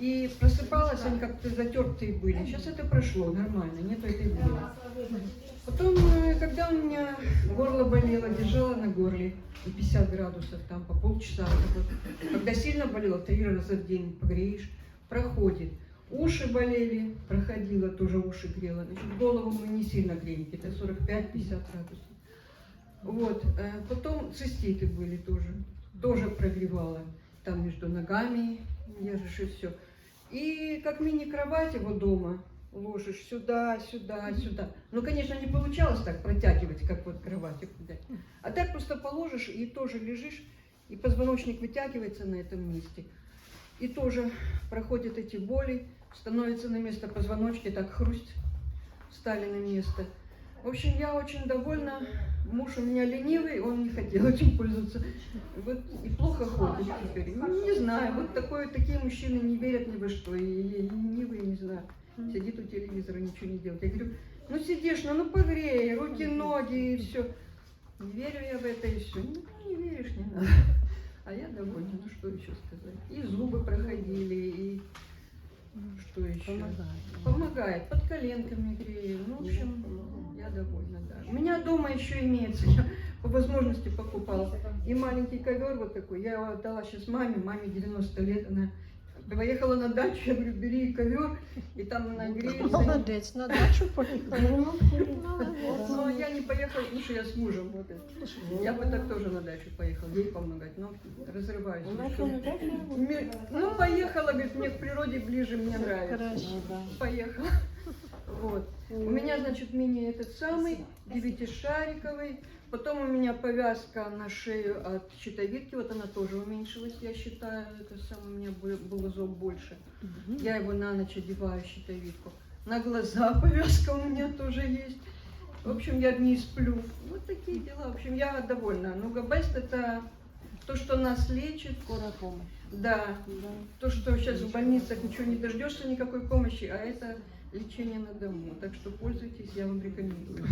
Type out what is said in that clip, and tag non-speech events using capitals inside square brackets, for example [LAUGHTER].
И просыпалась, они как-то затертые были. Сейчас это прошло нормально, нету этой боли. Потом, э, когда у меня горло болело, держала на горле и 50 градусов, там по полчаса. это. Когда сильно болело, три раза в день погреешь, проходит. Уши болели, проходило, тоже уши грело. Значит, голову мы не сильно греем, где-то 45-50 градусов. Вот, э, потом циститы были тоже, тоже прогревала. Там между ногами держишь и все. И как мини-кровать его дома ложишь сюда, сюда, сюда. Ну, конечно, не получалось так протягивать, как вот кровать. А так просто положишь и тоже лежишь, и позвоночник вытягивается на этом месте. И тоже проходят эти боли, становится на место позвоночки, так хрусть, стали на место. В общем, я очень довольна. Муж у меня ленивый, он не хотел этим пользоваться. Вот и плохо ходит теперь. Не знаю, вот такое, такие мужчины не верят ни во что. И, и ленивые, не знаю. Сидит у телевизора, ничего не делает. Я говорю, ну сидишь, ну, ну погрей, руки, ноги и все. Не верю я в это все. Ну, не веришь, не надо. А я довольна, ну что еще сказать. И зубы проходили, и что еще? Помогает. Помогает, под коленками грею. Ну, в общем, я довольна, да. У меня дома еще имеется, я по возможности покупала. И маленький ковер вот такой, я его отдала сейчас маме, маме 90 лет, она поехала на дачу, я говорю, бери ковер, и там она греется. Молодець, на дачу поїхала. Но я не поехала, потому что я с мужем. Вот. Я бы так тоже на дачу поехала, ей помогать, но разрываюсь. Ну, поехала, говорит, мне к природе ближе, мне нравится. Поехала. Вот. У меня, значит, мини этот самый, девятишариковый. Потом у меня повязка на шею от щитовидки, вот она тоже уменьшилась, я считаю, это самое, у меня был, был зоб больше. Я его на ночь одеваю, щитовидку. На глаза [LAUGHS] повязка у меня тоже есть. В общем, я не сплю. Вот такие дела. В общем, я довольна. Ну, Габест это то, что нас лечит. Скорая помощь. Да, то, что сейчас в больницах ничего не дождешься никакой помощи, а это лечение на дому. Так что пользуйтесь, я вам рекомендую.